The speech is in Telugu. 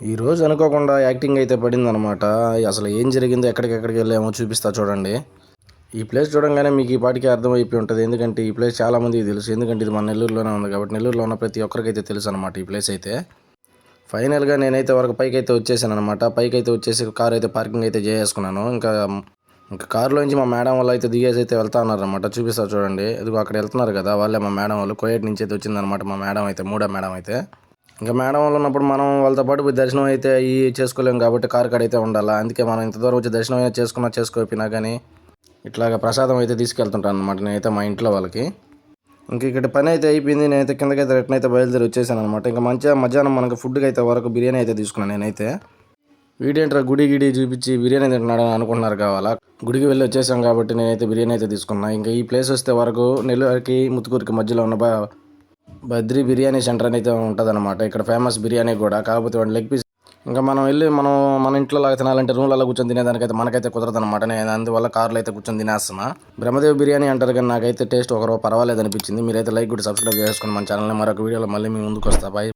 ఈ రోజు అనుకోకుండా యాక్టింగ్ అయితే పడింది అనమాట అసలు ఏం జరిగిందో ఎక్కడికెక్కడికి వెళ్ళామో చూపిస్తా చూడండి. ఈ ప్లేస్ చూడంగానే మీకు ఈ పాటికి అర్థమైపోయి ఉంటుంది. ఎందుకంటే ఈ ప్లేస్ చాలామందికి తెలుసు. ఎందుకంటే ఇది మన నెల్లూరులోనే ఉంది కాబట్టి నెల్లూరులో ఉన్న ప్రతి ఒక్కరికైతే తెలుసు అనమాట ఈ ప్లేస్ అయితే. ఫైనల్గా నేనైతే వరకు పైకి అయితే వచ్చేసాను అనమాట పైకి అయితే వచ్చేసి కార్ అయితే పార్కింగ్ అయితే చేసుకున్నాను ఇంకా ఇంకా కారులోంచి మా మేడం వాళ్ళు అయితే దిగేసి అయితే వెళ్తా ఉన్నారనమాట చూపిస్తారు చూడండి. ఇదిగో అక్కడ వెళ్తున్నారు కదా వాళ్ళే మా మేడం వాళ్ళు. కోయట్ నుంచి అయితే వచ్చిందనమాట మా మేడం అయితే మూడో మేడం అయితే. ఇంకా మేడం వాళ్ళు ఉన్నప్పుడు మనం వాళ్ళతో పాటు దర్శనం అయితే అయ్యి చేసుకోలేం కాబట్టి కారు కాడ అయితే ఉండాలి. అందుకే మనం ఇంత దూరం వచ్చి దర్శనం అయితే చేసుకున్నా చేసుకోకపోయినా కానీ ఇట్లాగ ప్రసాదం అయితే తీసుకెళ్తుంటాను అనమాట నేనైతే మా ఇంట్లో వాళ్ళకి. ఇంక ఇక్కడ పని అయితే అయిపోయింది. నేనైతే కిందకైతే రిటర్న్ అయితే బయలుదేరి వచ్చేసాను అనమాట ఇంకా మంచిగా మధ్యాహ్నం మనకు ఫుడ్కి అయితే వరకు బిర్యానీ అయితే తీసుకున్నాను నేనైతే. వీడేంట్రా గుడి గిడి చూపించి బిర్యానీ తింటున్నాడు అని అనుకుంటున్నారు కావాలా? గుడికి వెళ్ళి వచ్చేసాం కాబట్టి నేనైతే బిర్యానీ అయితే తీసుకున్నాను ఇంకా ఈ ప్లేస్ వస్తే వరకు నెల్లూరుకి ముత్తుకూరుకి మధ్యలో ఉన్న బద్రి బిర్యానీ సెంటర్ అని అయితే ఉంటుంది ఇక్కడ ఫేమస్ బిర్యానీ కూడా. కాకపోతే వాడి లెగ్ పీస్ ఇంకా మనం వెళ్ళి మనం మన ఇంట్లో లాగా తినాలంటే రూమ్లలో కూర్చొని తినేదానికైతే మనకైతే కుదరదు అనమాట నేను అందువల్ల కార్లో అయితే కూర్చొని తినేస్తున్నా. బ్రహ్మదేవ్ బిర్యానీ అంటారు కానీ నాకైతే టేస్ట్ ఒకరో పర్వాలేదు అనిపించింది. మీరైతే లైక్ కూడా సబ్స్క్రైబ్ చేసుకుని మన ఛానల్ని మరొక వీడియోలో మళ్ళీ మీ ముందుకు వస్తా. బాయ్